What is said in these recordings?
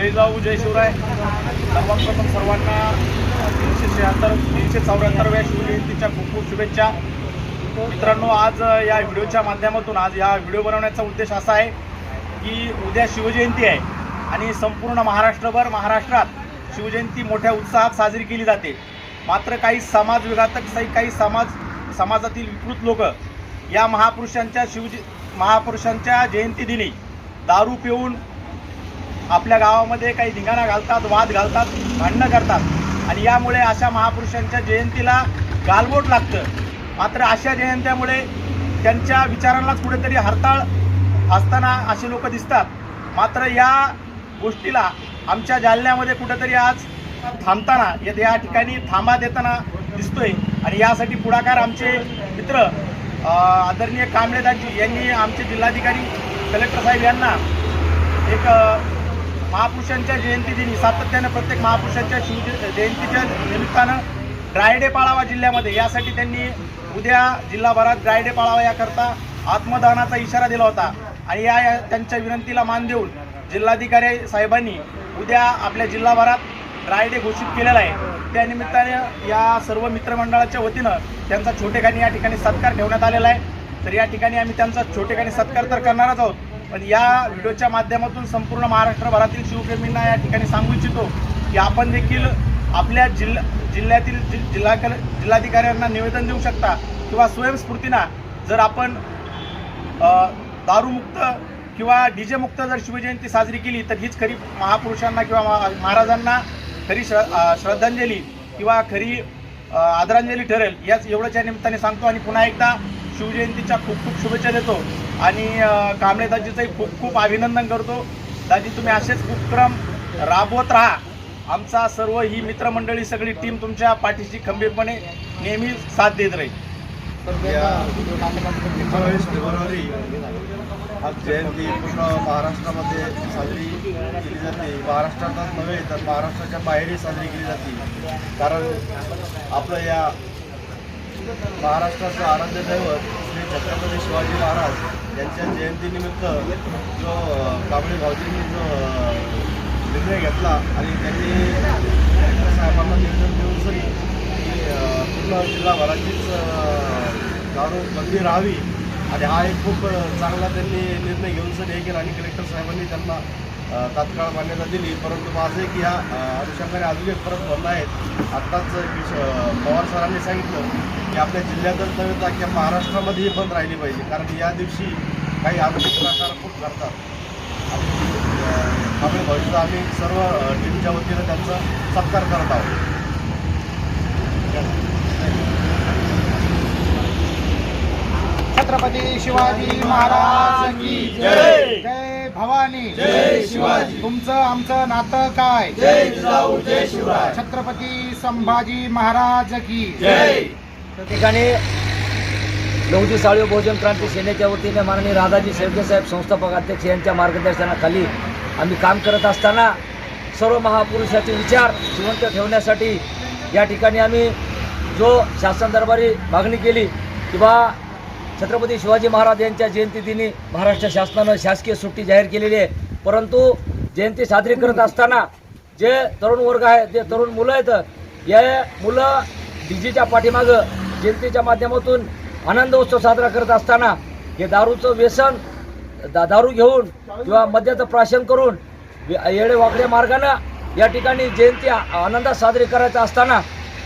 जय जाऊ जय शिवराय सर्वात प्रथम सर्वांना तीनशे शहात्तर तीनशे चौऱ्याहत्तरव्या शिवजयंतीच्या खूप खूप शुभेच्छा. मित्रांनो आज या व्हिडिओच्या माध्यमातून आज या व्हिडिओ बनवण्याचा उद्देश असा आहे की उद्या शिवजयंती आहे आणि संपूर्ण महाराष्ट्रभर महाराष्ट्रात शिवजयंती मोठ्या उत्साहात साजरी केली जाते. मात्र काही समाज विघातक काही काही समाज समाजातील विकृत लोक या महापुरुषांच्या शिवज महापुरुषांच्या जयंतीदिनी दारू पिऊन आपल्या गावामध्ये काही धिंगाणा घालतात वाद घालतात भांडणं करतात. आणि यामुळे अशा महापुरुषांच्या जयंतीला गालबोट लागतं. मात्र अशा जयंत्यामुळे त्यांच्या विचारांनाच कुठेतरी हरताळ असताना असे लोक दिसतात. मात्र या गोष्टीला आमच्या जालन्यामध्ये कुठेतरी आज थांबताना या- या ठिकाणी थांबा देताना दिसतोय. आणि यासाठी पुढाकार आमचे मित्र आदरणीय कांबळेदाजी यांनी आमचे जिल्हाधिकारी कलेक्टर साहेब यांना एक महापुरुषांच्या जयंती दिनी सातत्यानं प्रत्येक महापुरुषांच्या शिव जयंतीच्या निमित्तानं ड्रायडे पाळावा जिल्ह्यामध्ये. यासाठी त्यांनी उद्या जिल्हाभरात ड्रायडे पाळावा याकरता आत्मदानाचा इशारा दिला होता. आणि या त्यांच्या विनंतीला मान देऊन जिल्हाधिकारी साहेबांनी उद्या आपल्या जिल्हाभरात ड्रायडे घोषित केलेला आहे. त्या निमित्ताने या सर्व मित्रमंडळाच्या वतीनं त्यांचा छोटेखानी या ठिकाणी सत्कार ठेवण्यात आलेला आहे. तर या ठिकाणी आम्ही त्यांचा छोटेखानी सत्कार तर करणारच आहोत. पण या व्हिडिओच्या माध्यमातून संपूर्ण महाराष्ट्रभरातील शिवप्रेमींना या ठिकाणी सांगू इच्छितो की आपण देखील आपल्या जिल्हा जिल्ह्यातील जि जिल्हा जिल्हाधिकाऱ्यांना निवेदन देऊ शकता किंवा स्वयंस्फूर्तीनं जर आपण दारूमुक्त किंवा डी जे मुक्त जर शिवजयंती साजरी केली तर हीच खरी महापुरुषांना किंवा महा- महाराजांना खरी श्र श्रद्धांजली किंवा खरी आदरांजली ठरेल. याच एवढंच या निमित्ताने सांगतो आणि पुन्हा एकदा शिवजयंतीच्या खूप खूप शुभेच्छा देतो. आणि कांबळे दाजीचंही खूप खूप अभिनंदन करतो. दाजी तुम्ही असेच उपक्रम राबवत राहा. आमचा सर्व ही मित्रमंडळी सगळी टीम तुमच्या पाठीशी खंबीरपणे नेहमी साथ देत राहील. या एकोणावीस फेब्रुवारी आज जयंती पूर्ण महाराष्ट्रामध्ये साजरी केली जाते. महाराष्ट्रातच नव्हे तर महाराष्ट्राच्या बाहेरही साजरी केली जाते. कारण आपलं या महाराष्ट्राचं आराध्य दैवत श्री छत्रपती शिवाजी महाराज यांच्या जयंतीनिमित्त जो कांबळे भाऊजींनी जो निर्णय घेतला आणि त्यांनी कलेक्टर साहेबांना निर्णय देऊन सरी की पूर्ण जिल्हाभराचीच दारू बंदी राहावी आणि हा एक खूप चांगला त्यांनी निर्णय घेऊन सरी हे केला आणि कलेक्टर साहेबांनी त्यांना तात्काळ मान्यता दिली. परंतु माझं एक या अ, अनुषंगाने अजून एक परत म्हणणं आहे. आत्ताच किश पवार सरांनी सांगितलं की आपल्या जिल्ह्यातच नव्हे तर अख्ख्या महाराष्ट्रामध्येही बंद राहिली पाहिजे. कारण या दिवशी काही आधुनिक प्रकार खूप घडतात आम्ही भविष्यात आम्ही सर्व टीमच्या वतीनं त्यांचा सत्कार करत आहोत. छत्रपती शिवाजी महाराज की जय. भवानी। जय शिवाजी. तुमचं आमचं नातं काय? जय जिजाऊ जय शिवराय। छत्रपती संभाजी महाराज की। जय। त्या ठिकाणी लहुजी साळीव बहुजन क्रांती सेनेच्या वतीने माननीय राधाजी शेळके साहेब संस्थापक अध्यक्ष यांच्या मार्गदर्शनाखाली आम्ही काम करत असताना सर्व महापुरुषाचे विचार जिवंत ठेवण्यासाठी या ठिकाणी आम्ही जो शासन दरबारी मागणी केली किंवा छत्रपती शिवाजी महाराज यांच्या जयंतीदिनी महाराष्ट्र शासनानं शासकीय सुट्टी जाहीर केलेली आहे. परंतु जयंती साजरी करत असताना जे तरुण वर्ग आहे जे तरुण मुलं आहेत या मुलं डीजीच्या पाठीमागं जयंतीच्या माध्यमातून आनंद उत्सव साजरा करत असताना हे दारूचं व्यसन दा दारू घेऊन किंवा मद्याचं प्राशन करून वे- येडे वाकड्या मार्गानं या ठिकाणी जयंती आनंदात साजरी करायचं असताना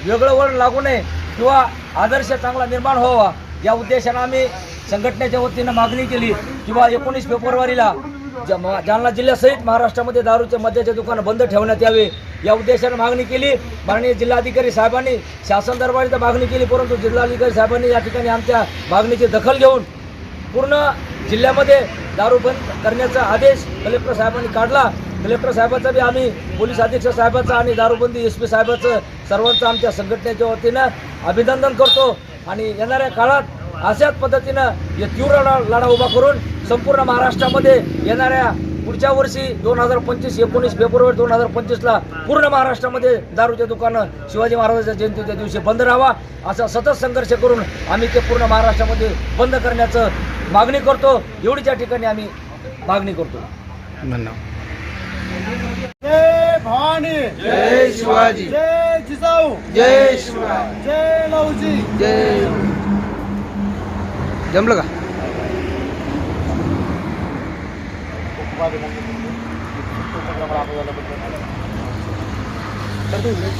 वेगळं वळण लागू नये किंवा आदर्श चांगला निर्माण व्हावा. या उद्देशानं आम्ही संघटनेच्या वतीनं मागणी केली किंवा एकोणीस फेब्रुवारीला ज- जालना जिल्ह्यासहित महाराष्ट्रामध्ये दारूचे मद्याचे दुकानं बंद ठेवण्यात यावे. या उद्देशानं मागणी केली. माननीय जिल्हाधिकारी साहेबांनी शासन दरबारी तर मागणी केली परंतु जिल्हाधिकारी साहेबांनी या ठिकाणी आमच्या मागणीची दखल घेऊन पूर्ण जिल्ह्यामध्ये दारू बंद करण्याचा आदेश कलेक्टर साहेबांनी काढला. कलेक्टर साहेबाचा बी आम्ही पोलीस अधीक्षक साहेबाचा आणि दारूबंदी एस पी साहेबाचं सर्वांचं आमच्या संघटनेच्या वतीनं अभिनंदन करतो. आणि येणाऱ्या काळात अशाच पद्धतीनं हे तीव्र लढा उभा करून संपूर्ण महाराष्ट्रामध्ये येणाऱ्या पुढच्या वर्षी दोन हजार पंचवीस एकोणीस फेब्रुवारी दोन हजार पंचवीसला पूर्ण महाराष्ट्रामध्ये दारूचे दुकानं शिवाजी महाराजांच्या जयंतीच्या दिवशी बंद राहावा असा सतत संघर्ष करून आम्ही ते पूर्ण महाराष्ट्रामध्ये बंद करण्याचं मागणी करतो. एवढीच या ठिकाणी आम्ही मागणी करतो. धन्यवाद. जय भवानी. जय शिवाजी. जय जिजाऊ जय शिवराय जय लवजी जय. जमलं का? तर